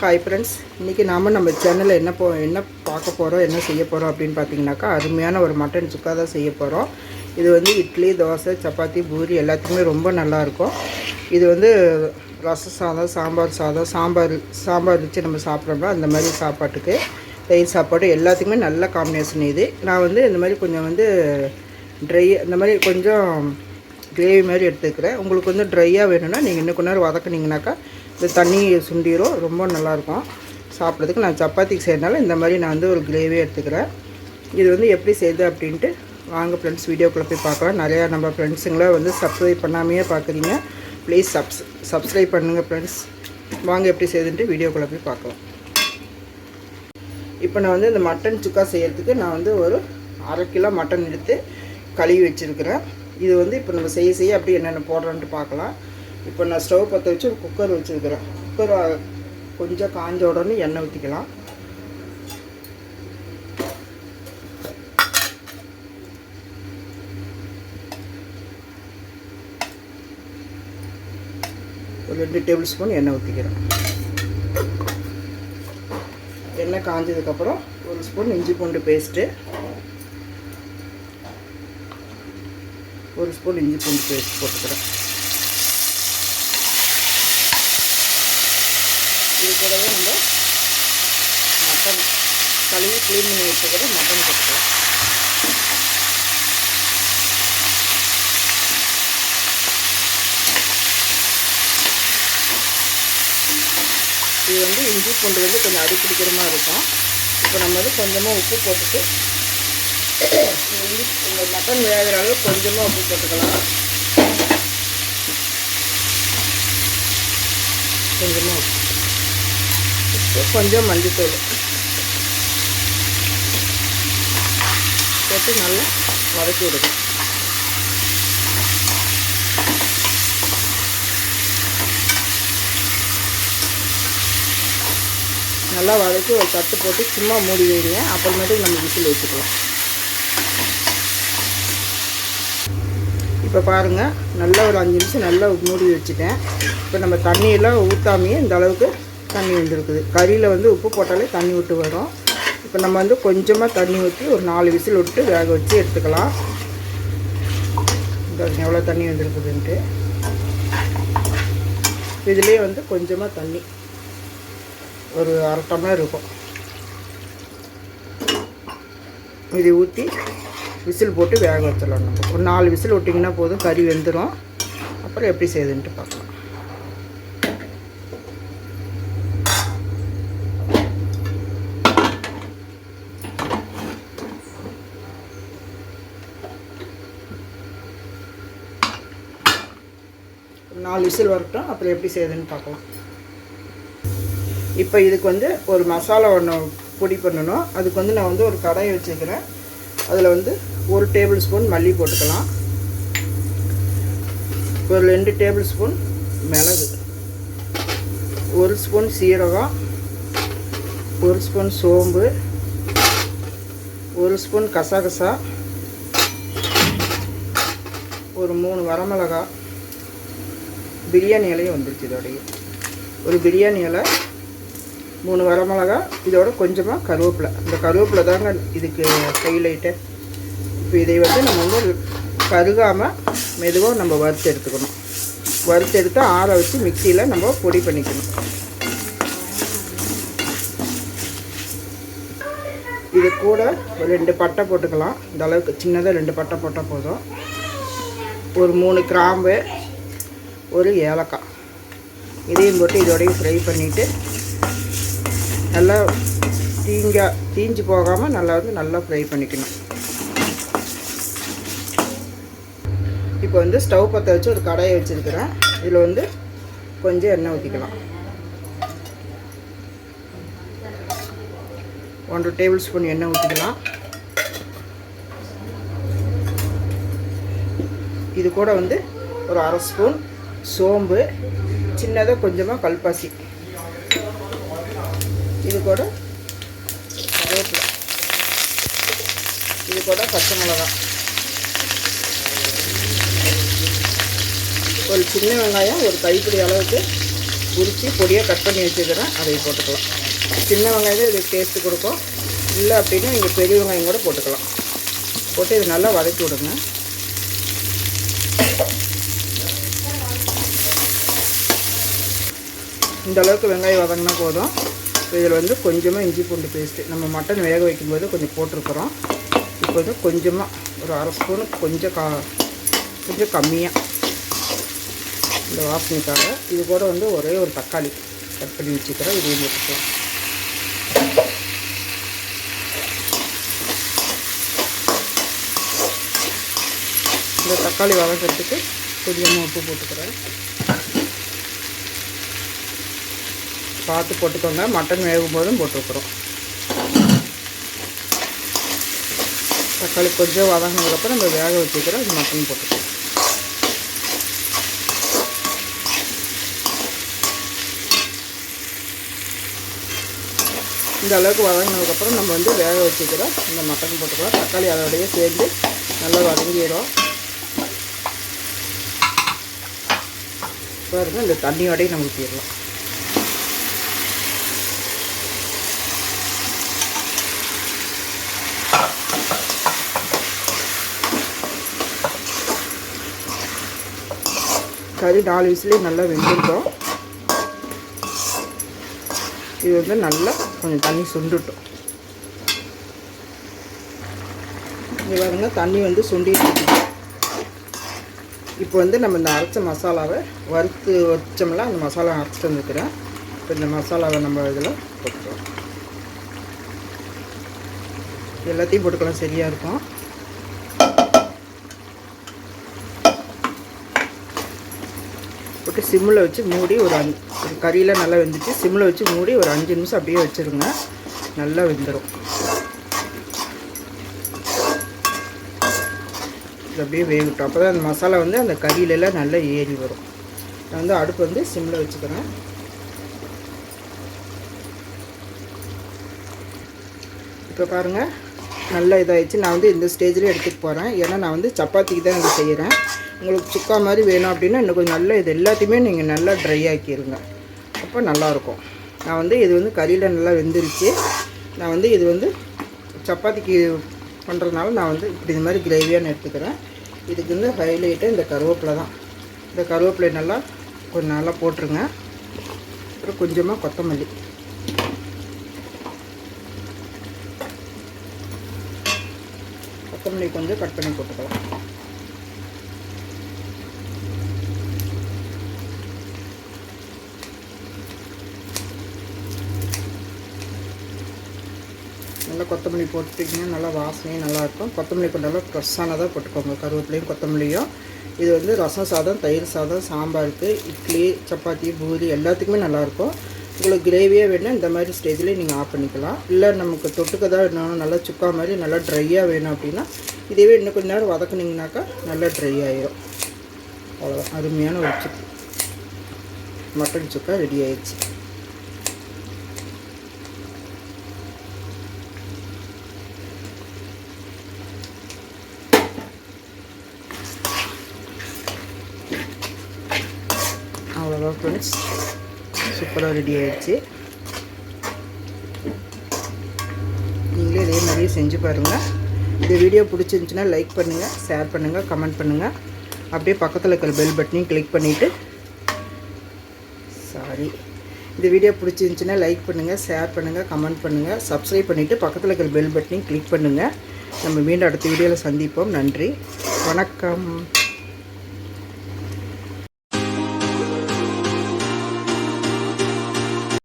Hi friends இன்றைக்கி நாம் நம்ம சேனலில் என்ன போ என்ன பார்க்க போகிறோம் என்ன செய்ய போகிறோம் அப்படின்னு பார்த்தீங்கன்னாக்கா அருமையான ஒரு மட்டன் சுக்கா தான் செய்ய போகிறோம் இது வந்து இட்லி தோசை சப்பாத்தி பூரி எல்லாத்துக்குமே ரொம்ப நல்லாயிருக்கும் இது வந்து ரச சாதம் சாம்பார் சாதம் சாம்பார் சாம்பார் வச்சு நம்ம சாப்பிட்றோம்னா அந்த மாதிரி சாப்பாட்டுக்கு தயிர் சாப்பாடு எல்லாத்துக்குமே நல்ல காம்பினேஷன் இது. நான் வந்து இந்த மாதிரி கொஞ்சம் வந்து ட்ரை இந்த மாதிரி கொஞ்சம் கிரேவி மாதிரி எடுத்துக்கிறேன். உங்களுக்கு வந்து ட்ரையாக வேணும்னா நீங்கள் இன்னும் கொஞ்ச நேரம் வதக்குனீங்கனாக்கா இந்த தண்ணி சுண்டிரும். ரொம்ப நல்லாயிருக்கும். சாப்பிட்றதுக்கு நான் சப்பாத்திக்கு செய்கிறதுனால இந்த மாதிரி நான் வந்து ஒரு கிரேவியே எடுத்துக்கிறேன். இது வந்து எப்படி செய்யுது அப்படின்ட்டு வாங்க ஃப்ரெண்ட்ஸ் வீடியோக்குள்ளே போய் பார்க்கலாம். நிறையா நம்ம ஃப்ரெண்ட்ஸுங்களை வந்து சப்ஸ்கிரைப் பண்ணாமையே பார்க்குறீங்க ப்ளீஸ் சப்ஸ் சப்ஸ்கிரைப் பண்ணுங்கள் ஃப்ரெண்ட்ஸ் வாங்க எப்படி செய்துன்ட்டு வீடியோக்குள்ளே போய் பார்க்கலாம். இப்போ நான் வந்து இந்த மட்டன் சுக்கா செய்கிறதுக்கு நான் வந்து ஒரு அரை கிலோ மட்டன் எடுத்து கழுவி வச்சுருக்கிறேன். இது வந்து இப்போ நம்ம செய்ய செய்ய அப்படி என்னென்ன போடுறோன்ட்டு பார்க்கலாம். இப்போ நான் ஸ்டவ் பற்ற வச்சு குக்கர் வச்சுருக்கிறேன். குக்கர் கொஞ்சம் காஞ்ச உடனே எண்ணெய் ஊற்றிக்கலாம் ஒரு ரெண்டு டேபிள் ஸ்பூன் எண்ணெய் ஊற்றிக்கிறேன் எண்ணெய் காஞ்சதுக்கப்புறம் ஒரு ஸ்பூன் இஞ்சி பூண்டு பேஸ்ட்டு. ஒரு ஸ்பூன் இஞ்சி பூண்டு பேஸ்ட் போட்டுக்கிறேன். இது கூடவே நம்ம மட்டன் கழுவி க்ளீன் பண்ணி வச்சுக்கிற மட்டன் போட்டுக்கலாம் இது வந்து இஞ்சி பூண்டு வந்து கொஞ்சம் அடிப்பிடிக்கிற மாதிரி இருக்கும். இப்போ நம்ம வந்து கொஞ்சமாக உப்பு போட்டுட்டு இஞ்சி இந்த மட்டன் வேகிற அளவு கொஞ்சமாக உப்பு போட்டுக்கலாம். கொஞ்சமாக உப்பு. உப்பு கொஞ்சம் மஞ்சத்தூள். போட்டு நல்லா வதக்கி விடுங்க. நல்லா வதக்கி ஒரு தட்டு போட்டு சும்மா மூடி வைங்க. அப்புறமேட்டுக்கு நம்ம விசில் வச்சுக்கலாம். இப்போ பாருங்கள் நல்லா ஒரு அஞ்சு நிமிஷம் நல்லா மூடி வச்சுட்டேன். இப்போ நம்ம தண்ணியெல்லாம் ஊற்றாமையே இந்த அளவுக்கு தண்ணி வந்துருக்குது. கறியில் வந்து உப்பு போட்டாலே தண்ணி விட்டு வரும். இப்போ நம்ம வந்து கொஞ்சமாக தண்ணி ஊற்றி ஒரு நாலு விசில் விட்டு வேக வச்சு எடுத்துக்கலாம். இந்த எவ்வளோ தண்ணி வந்துருக்குதுன்ட்டு. இதுலேயே வந்து கொஞ்சமாக தண்ணி. ஒரு அரை டம்ளர் இருக்கும். இதை ஊற்றி விசில் போட்டு வேக வச்சிடலாம் நம்ம. ஒரு நாலு விசில் விட்டிங்கன்னா போதும் கறி வெந்துடும் அப்புறம் எப்படி செய்யுதுன்ட்டு பார்க்கலாம். நாலு விசில் வரட்டும் அப்புறம் எப்படி செய்யுதுன்னு பார்க்கலாம். இப்போ இதுக்கு வந்து ஒரு மசாலா ஒன்று பொடி பண்ணணும். அதுக்கு வந்து நான் வந்து ஒரு கடாயை வச்சுருக்கிறேன் அதில் வந்து ஒரு டேபிள் ஸ்பூன் மல்லி போட்டுக்கலாம். ஒரு ரெண்டு டேபிள் ஸ்பூன் மிளகு. ஒரு ஸ்பூன் சீரகம். ஒரு ஸ்பூன் சோம்பு. ஒரு ஸ்பூன் கசகசா. ஒரு மூணு வரமிளகா பிரியாணி இலையும் வந்துருச்சு இதோடைய. ஒரு பிரியாணி இலை மூணு வரமிளகா இதோட கொஞ்சமாக கருவேப்பிலை. இந்த கருவேப்பிலை தாங்க இதுக்கு ஹைலைட்டு இப்போ இதை வந்து நம்ம வந்து கருகாமல் மெதுவாக நம்ம வறுத்து எடுத்துக்கணும். வறுத்து எடுத்து ஆற வச்சு மிக்சியில் நம்ம பொடி பண்ணிக்கணும். இது கூட ஒரு ரெண்டு பட்டை போட்டுக்கலாம். இந்த அளவுக்கு சின்னதாக ரெண்டு பட்டை போட்டால் போதும். ஒரு மூணு கிராம்பு ஒரு ஏலக்காய். இதையும் போட்டு இதோடையும் ஃப்ரை பண்ணிவிட்டு நல்லா தீங்க தீஞ்சு போகாமல் நல்லா வந்து நல்லா ஃப்ரை பண்ணிக்கணும். இப்போ வந்து ஸ்டவ் பற்ற வச்சு ஒரு கடாயை வச்சுருக்கிறேன். இதில் வந்து கொஞ்சம் எண்ணெய் ஊற்றிக்கலாம் ஒன்றரை டேபிள் ஸ்பூன் எண்ணெய் ஊற்றிக்கலாம் இது கூட வந்து ஒரு அரை ஸ்பூன் சோம்பு சின்னதாக கொஞ்சமாக கல்பாசி. இது கூட கருவேப்பிலை. இது கூட பச்சை மிளகா. ஒரு சின்ன வெங்காயம் ஒரு கைப்பிடி அளவுக்கு உரித்து பொடியாக கட் பண்ணி வச்சுக்கிறேன். அதை போட்டுக்கலாம். சின்ன வெங்காயம் இது டேஸ்ட்டு கொடுக்கும். இல்லை அப்படின்னா நீங்கள் பெரிய வெங்காயம் கூட போட்டுக்கலாம். போட்டு இது நல்லா வதக்கி விடுங்க. இந்த அளவுக்கு வெங்காயம் வதங்கினா போதும். இதில் வந்து கொஞ்சமாக இஞ்சி பூண்டு பேஸ்ட்டு நம்ம மட்டன் வேக வைக்கும்போது கொஞ்சம் போட்டிருக்கிறோம். இப்போ வந்து கொஞ்சமாக ஒரு அரை ஸ்பூனு கொஞ்சம் கா கொஞ்சம் கம்மியாக இந்த வாசனைக்காக. இது கூட வந்து ஒரே ஒரு தக்காளி கட் பண்ணி வச்சுக்கிறோம். இதையும் போட்டுக்கலாம். இந்த தக்காளி வதக்கிறதுக்கு கொஞ்சமாக உப்பு போட்டுக்கிறேன். பார்த்து போட்டுக்கோங்க. மட்டன் வேகும் போதும் போட்டுருக்குறோம். தக்காளி கொஞ்சம் வதங்கினதுக்கப்புறம் நம்ம வேக வச்சுக்கிறோம் அது மட்டன் போட்டுக்கிறோம் இந்த அளவுக்கு வதங்கினதுக்கப்புறம் நம்ம வந்து வேக வச்சுக்கிறோம் இந்த மட்டன் போட்டுக்கலாம். தக்காளி அதோடையே சேர்ந்து நல்லா வதங்கிடும் பாருங்கள் இந்த தண்ணியோடையும் நம்ம ஊற்றிடலாம் கறி நாலு விசிலே நல்லா வெந்துட்டோம் இது வந்து நல்லா கொஞ்சம் தண்ணி சுண்டுட்டும். இது பாருங்க தண்ணி வந்து சுண்டிட்டு இப்போ வந்து நம்ம இந்த அரைச்ச மசாலாவை வறுத்து வச்சோம்ல அந்த மசாலா அரைச்சிட்டு வந்துக்கிறேன். இப்போ இந்த மசாலாவை நம்ம இதில் போட்டுக்கலாம். எல்லாத்தையும் போட்டுக்கலாம் சரியாக இருக்கும். போட்டு சிம்மில் வச்சு மூடி ஒரு அஞ்சு கறியெலாம் நல்லா வெந்துச்சு. சிம்மில் வச்சு மூடி ஒரு அஞ்சு நிமிஷம் அப்படியே வச்சுருங்க. நல்லா வெந்துடும் இது அப்படியே வேகட்டும். அப்போ தான் அந்த மசாலா வந்து அந்த கறியிலலாம் நல்லா ஏறி வரும். நான் வந்து அடுப்பு வந்து சிம்மில் வச்சுக்கிறேன். இப்போ பாருங்கள் நல்லா இதாகிடுச்சு நான் வந்து இந்த ஸ்டேஜ்லேயே எடுத்துகிட்டு போகிறேன் ஏன்னா நான் வந்து சப்பாத்திக்கு தான் இது செய்கிறேன் உங்களுக்கு சுக்கா மாதிரி வேணும் அப்படின்னா இன்னும் கொஞ்சம் நல்லா இது எல்லாத்தையுமே நீங்கள் நல்லா ட்ரை ஆக்கிடுங்க அப்போ நல்லாயிருக்கும். நான் வந்து இது வந்து கறியில் நல்லா வெந்துருச்சு. நான் வந்து இது வந்து சப்பாத்திக்கு பண்ணுறதுனால நான் வந்து இப்படி இந்த மாதிரி கிரேவியான எடுத்துக்கிறேன். இதுக்கு வந்து ஹைலைட்டு இந்த கருவேப்பிலை தான். இந்த கருவேப்பிலை நல்லா கொஞ்சம் நல்லா போட்டுருங்க. அப்புறம் கொஞ்சமாக கொத்தமல்லி. கொத்தமல்லி கொஞ்சம் கட் பண்ணி போட்டுக்கலாம். கொத்தமல்லி போட்டுட்டிங்கன்னா நல்லா வாசனையும் நல்லாயிருக்கும். கொத்தமல்லி கொண்டாலும் ஃப்ரெஷ்ஷானதாக போட்டுக்கோங்க. கருவேப்பிலையும் கொத்தமல்லியும். இது வந்து ரசம் சாதம் தயிர் சாதம் சாம்பாருக்கு இட்லி சப்பாத்தி பூரி எல்லாத்துக்குமே நல்லாயிருக்கும். உங்களுக்கு கிரேவியாக வேணும் இந்த மாதிரி ஸ்டேஜ்லேயே நீங்கள் ஆஃப் பண்ணிக்கலாம். இல்லை நமக்கு தொட்டுக்க தான் வேணும் நல்லா சுக்கா மாதிரி நல்லா ட்ரையாக வேணும் அப்படின்னா இதுவே இன்னும் கொஞ்ச நேரம் வதக்குனிங்கனாக்கா நல்லா ட்ரை ஆகிடும் அவ்வளோதான் அருமையான ஒரு சுக்கு மட்டன் சுக்கா ரெடி ஆயிடுச்சு. அவ்வளோதான் ஃப்ரெண்ட்ஸ் சூப்பராக ரெடி ஆகிடுச்சு நீங்களே இதே மாதிரியே செஞ்சு பாருங்கள் இந்த வீடியோ பிடிச்சிருந்துச்சுன்னா லைக் பண்ணுங்கள் ஷேர் பண்ணுங்கள் கமெண்ட் பண்ணுங்கள் அப்படியே பக்கத்தில் இருக்கிற பெல் பட்டனையும் கிளிக் பண்ணிவிட்டு சாரி இந்த வீடியோ பிடிச்சிருந்துச்சுன்னா லைக் பண்ணுங்கள் ஷேர் பண்ணுங்கள் கமெண்ட் பண்ணுங்கள் சப்ஸ்கிரைப் பண்ணிவிட்டு பக்கத்தில் இருக்கிற பெல் பட்டனையும் கிளிக் பண்ணுங்கள் நம்ம மீண்டும் அடுத்த வீடியோவில் சந்திப்போம். நன்றி. வணக்கம்.